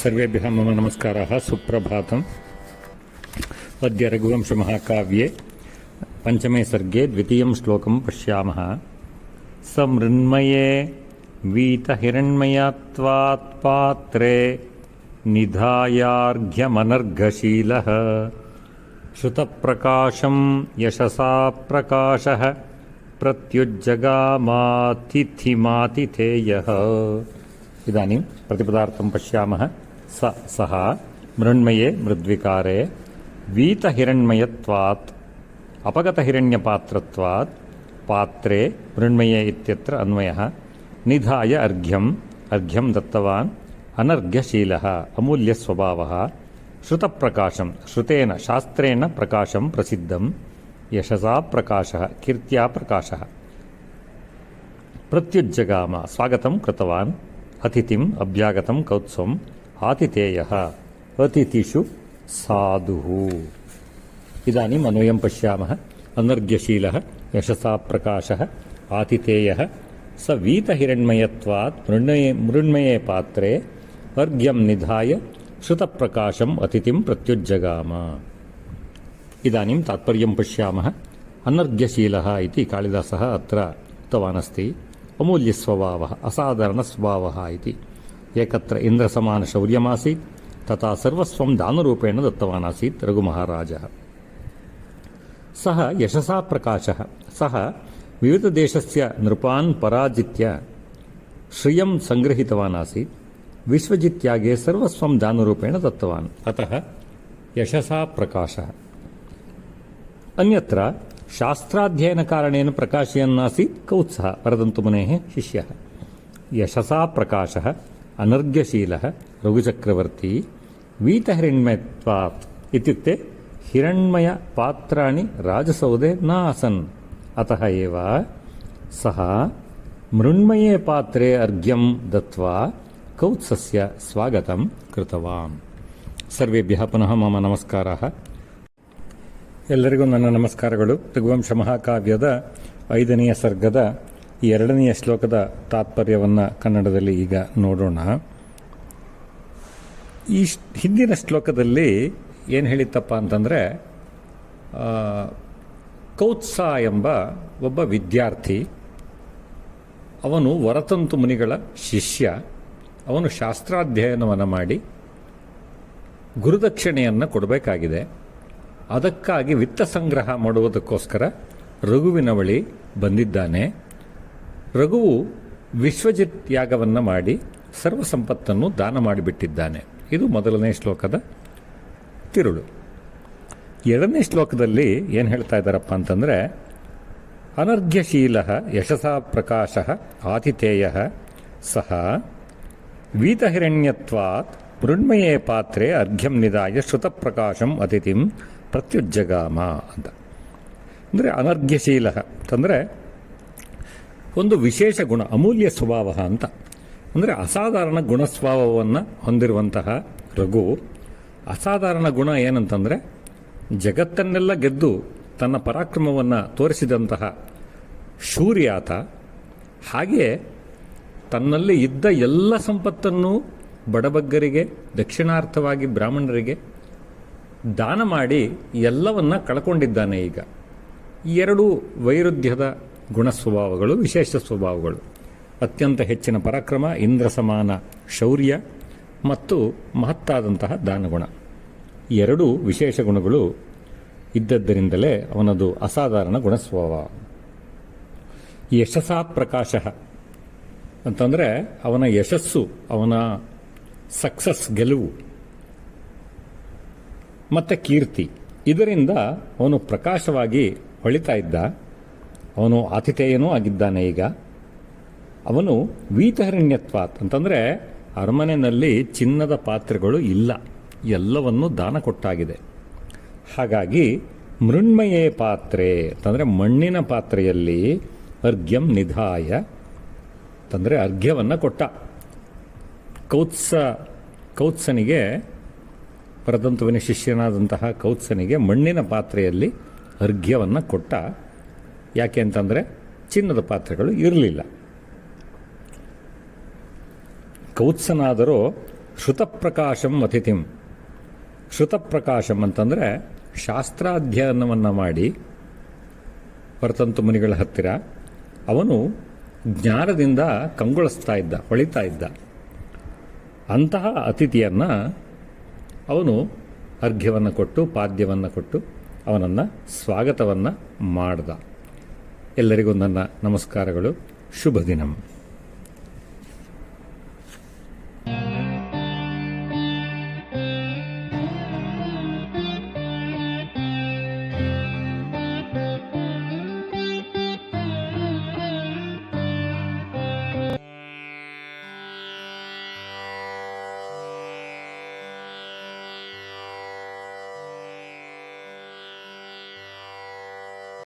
सर्वेभ्यः मम नमस्कारः। सुप्रभातम्। अद्य रघुवंशमहाकाव्ये पञ्चमे सर्गे द्वितीयं श्लोकं पश्यामः। स मृण्मये वीतहिरण्मयत्वात् पात्रे निधायार्घ्यमनर्घशीलः। श्रुतप्रकाशं यशसा प्रकाशः प्रत्युज्जगामातिथिमातिथेयः। इदानीं प्रतिपदार्थं पश्यामः। స సహ మృణ్మయే మృద్వికారే వీతహిరణ్మయత్వాత్ అపగతహిరణ్యపాత్రత్వాత్ పాత్రే మృణ్మయే ఇత్యత్ర అన్వయ నిధాయ అర్ఘ్యం అర్ఘ్యం దత్తవాన్ అనర్ఘ్యశీల అమూల్యస్వభావ శ్రుతప్రకాశం శ్రుతేన శాస్త్రేణ ప్రకాశం ప్రసిద్ధం యశసా ప్రకాశ కీర్త్యా ప్రకాశ. ప్రత్యుజ్జగామ స్వాగతం కృతవాన్ అతిథిం అభ్యాగతం కౌత్సం आतिथेयः अतिथिषु साधुः इदानीम् अन्वयं पश्यामः अनर्घ्यशीलः यशसा प्रकाशः आतिथेयः स वीतहिरण्मयत्वात् मृण्मये मृण्मये पात्रे अर्घ्यं निधाय श्रुतप्रकाशम् अतिथिं प्रत्युज्जगाम इदानीं तात्पर्यं पश्यामः अनर्घ्यशीलः इति कालिदासः अत्र उक्तवान् अस्ति अमूल्यस्वभावः असाधारणस्वभावः इति ಏಕತ್ರ ಇಂದ್ರ ಸಮಾನ ಶೌರ್ಯಮಾಸೀತ್ ತಥಾ ಸರ್ವಸ್ವಂ ದಾನರೂಪೇಣ ದತ್ತವಾನ್ ದತ್ತವಾನಾಸೀತ್ ರಘುಮಹಾರಾಜ. ಸಹ ಯಶಸಾ ಪ್ರಕಾಶ ಸಹ ವಿವಿಧ ದೇಶಸ್ಯ ನೃಪಾನ್ ಪರಾಜಿತ್ಯ ಶ್ರಿಯಂ ಸಂಗ್ರಹಿತವಾನ್ ಆಸೀತ್ ವಿಶ್ವಜಿತ್ಯಾಗೆ ಸರ್ವಸ್ವಂ ದಾನರೂಪೇಣ ದತ್ತವಾನ್. ಅತಃ ಯಶಸಾ ಪ್ರಕಾಶ. ಅನ್ಯತ್ರ ಶಾಸ್ತ್ರಾಧ್ಯಯನ ಕಾರಣೇನ ಪ್ರಕಾಶಯನ್ನಾಸೀತ್ ಕೌತ್ಸಹ ವರದಂತು ಮುನೇಃ ಶಿಷ್ಯ. ಯಶಸಾ ಪ್ರಕಾಶ अनर्घ्यशीलः रघुचक्रवर्ती वीतहिरण्मयत्वात् इत्युक्ते हिरण्मयपात्राणि राजसौधे न आसन् अतः एव सः मृण्मये पात्रे अर्घ्यं दत्त्वा कौत्सस्य स्वागतं कृतवान् ಸರ್ವೇಭ್ಯಃ ಪುನಃ ಮಮ ನಮಸ್ಕಾರः ಎಲ್ಲರಿಗೂ ನನ್ನ ನಮಸ್ಕಾರಗಳು ರಘುವಂಶ ಮಹಾಕಾವ್ಯದ ಐದನೆಯ ಸರ್ಗದ ಈ ಎರಡನೆಯ ಶ್ಲೋಕದ ತಾತ್ಪರ್ಯವನ್ನು ಕನ್ನಡದಲ್ಲಿ ಈಗ ನೋಡೋಣ. ಈ ಹಿಂದಿನ ಶ್ಲೋಕದಲ್ಲಿ ಏನು ಹೇಳಿತ್ತಪ್ಪ ಅಂತಂದರೆ ಕೌತ್ಸ ಎಂಬ ಒಬ್ಬ ವಿದ್ಯಾರ್ಥಿ, ಅವನು ವರತಂತು ಮುನಿಗಳ ಶಿಷ್ಯ, ಅವನು ಶಾಸ್ತ್ರಾಧ್ಯಯನವನ್ನು ಮಾಡಿ ಗುರುದಕ್ಷಿಣೆಯನ್ನು ಕೊಡಬೇಕಾಗಿದೆ. ಅದಕ್ಕಾಗಿ ವಿತ್ತ ಸಂಗ್ರಹ ಮಾಡುವುದಕ್ಕೋಸ್ಕರ ರಘುವಿನ ಬಳಿ ಬಂದಿದ್ದಾನೆ. ರಘುವು ವಿಶ್ವಜಿತ್ ಯಾಗವನ್ನು ಮಾಡಿ ಸರ್ವ ಸಂಪತ್ತನ್ನು ದಾನ ಮಾಡಿಬಿಟ್ಟಿದ್ದಾನೆ. ಇದು ಮೊದಲನೇ ಶ್ಲೋಕದ ತಿರುಳು. ಎರಡನೇ ಶ್ಲೋಕದಲ್ಲಿ ಏನು ಹೇಳ್ತಾ ಇದ್ದಾರಪ್ಪ ಅಂತಂದರೆ, ಅನರ್ಘ್ಯಶೀಲ ಯಶಸಾ ಪ್ರಕಾಶ ಆತಿಥೇಯ ಸಹ ವೀತಹಿರಣ್ಯತ್ವಾತ್ ಮೃಣ್ಮಯೇ ಪಾತ್ರೆ ಅರ್ಘ್ಯಂ ನಿದಾಯ ಶ್ರುತಪ್ರಕಾಶಂ ಅತಿಥಿಂ ಪ್ರತ್ಯುಜ್ಜಗಾಮ ಅಂತ. ಅಂದರೆ ಅನರ್ಘ್ಯಶೀಲ ಅಂತಂದರೆ ಒಂದು ವಿಶೇಷ ಗುಣ, ಅಮೂಲ್ಯ ಸ್ವಭಾವ ಅಂತ. ಅಂದರೆ ಅಸಾಧಾರಣ ಗುಣಸ್ವಭಾವವನ್ನು ಹೊಂದಿರುವಂತಹ ರಘು, ಅಸಾಧಾರಣ ಗುಣ ಏನಂತಂದರೆ ಜಗತ್ತನ್ನೆಲ್ಲ ಗೆದ್ದು ತನ್ನ ಪರಾಕ್ರಮವನ್ನು ತೋರಿಸಿದಂತಹ ಶೂರ್ಯಾತ ಹಾಗೆಯೇ ತನ್ನಲ್ಲಿ ಇದ್ದ ಎಲ್ಲ ಸಂಪತ್ತನ್ನು ಬಡಬಗ್ಗರಿಗೆ, ದಕ್ಷಿಣಾರ್ಥವಾಗಿ ಬ್ರಾಹ್ಮಣರಿಗೆ ದಾನ ಮಾಡಿ ಎಲ್ಲವನ್ನ ಕಳ್ಕೊಂಡಿದ್ದಾನೆ ಈಗ. ಎರಡು ವೈರುಧ್ಯದ ಗುಣ ಸ್ವಭಾವಗಳು ವಿಶೇಷ ಸ್ವಭಾವಗಳು. ಅತ್ಯಂತ ಹೆಚ್ಚಿನ ಪರಾಕ್ರಮ ಇಂದ್ರ ಸಮಾನ ಶೌರ್ಯ ಮತ್ತು ಮಹತ್ತಾದಂತಹ ದಾನಗುಣ. ಎರಡೂ ವಿಶೇಷ ಗುಣಗಳು ಇದ್ದದ್ದರಿಂದಲೇ ಅವನದು ಅಸಾಧಾರಣ ಗುಣ ಸ್ವಭಾವ ಯಶಸಾ ಪ್ರಕಾಶ ಅಂತಂದರೆ ಅವನ ಯಶಸ್ಸು, ಅವನ ಸಕ್ಸಸ್ ಗೆಲುವು ಮತ್ತು ಕೀರ್ತಿ. ಇದರಿಂದ ಅವನು ಪ್ರಕಾಶವಾಗಿ ಹೊಳಿತಾ ಇದ್ದ ಅವನು ಆತಿಥೇಯನೂ ಆಗಿದ್ದಾನೆ ಈಗ. ಅವನು ವೀತಹರಣ್ಯತ್ವಾತ್ ಅಂತಂದರೆ ಅರಮನೆಯಲ್ಲಿ ಚಿನ್ನದ ಪಾತ್ರೆಗಳು ಇಲ್ಲ, ಎಲ್ಲವನ್ನು ದಾನ ಕೊಟ್ಟಾಗಿದೆ. ಹಾಗಾಗಿ ಮೃಣ್ಮಯೇ ಪಾತ್ರೆ ಅಂತಂದರೆ ಮಣ್ಣಿನ ಪಾತ್ರೆಯಲ್ಲಿ ಅರ್ಘ್ಯಂ ನಿಧಾಯ ಅಂತಂದರೆ ಅರ್ಘ್ಯವನ್ನು ಕೊಟ್ಟ. ಕೌತ್ಸ, ಕೌತ್ಸನಿಗೆ, ಪರತಂತುವಿನ ಶಿಷ್ಯನಾದಂತಹ ಕೌತ್ಸನಿಗೆ ಮಣ್ಣಿನ ಪಾತ್ರೆಯಲ್ಲಿ ಅರ್ಘ್ಯವನ್ನು ಕೊಟ್ಟ. ಯಾಕೆ ಅಂತಂದರೆ ಚಿನ್ನದ ಪಾತ್ರೆಗಳು ಇರಲಿಲ್ಲ. ಕೌತ್ಸನಾದರೂ ಶ್ರುತಪ್ರಕಾಶಂ ಅತಿಥಿಂ ಶ್ರುತಪ್ರಕಾಶಂ ಅಂತಂದರೆ ಶಾಸ್ತ್ರಾಧ್ಯಯನವನ್ನು ಮಾಡಿ ಪರತಂತು ಮುನಿಗಳ ಹತ್ತಿರ ಅವನು ಜ್ಞಾನದಿಂದ ಕಂಗೊಳಿಸ್ತಾ ಇದ್ದ, ಹೊಳಿತಾ ಇದ್ದ. ಅಂತಹ ಅತಿಥಿಯನ್ನು ಅವನು ಅರ್ಘ್ಯವನ್ನು ಕೊಟ್ಟು, ಪಾದ್ಯವನ್ನು ಕೊಟ್ಟು ಅವನನ್ನು ಸ್ವಾಗತವನ್ನು ಮಾಡ್ದ. ಎಲ್ಲರಿಗೂ ನನ್ನ ನಮಸ್ಕಾರಗಳು. ಶುಭ ದಿನಂ.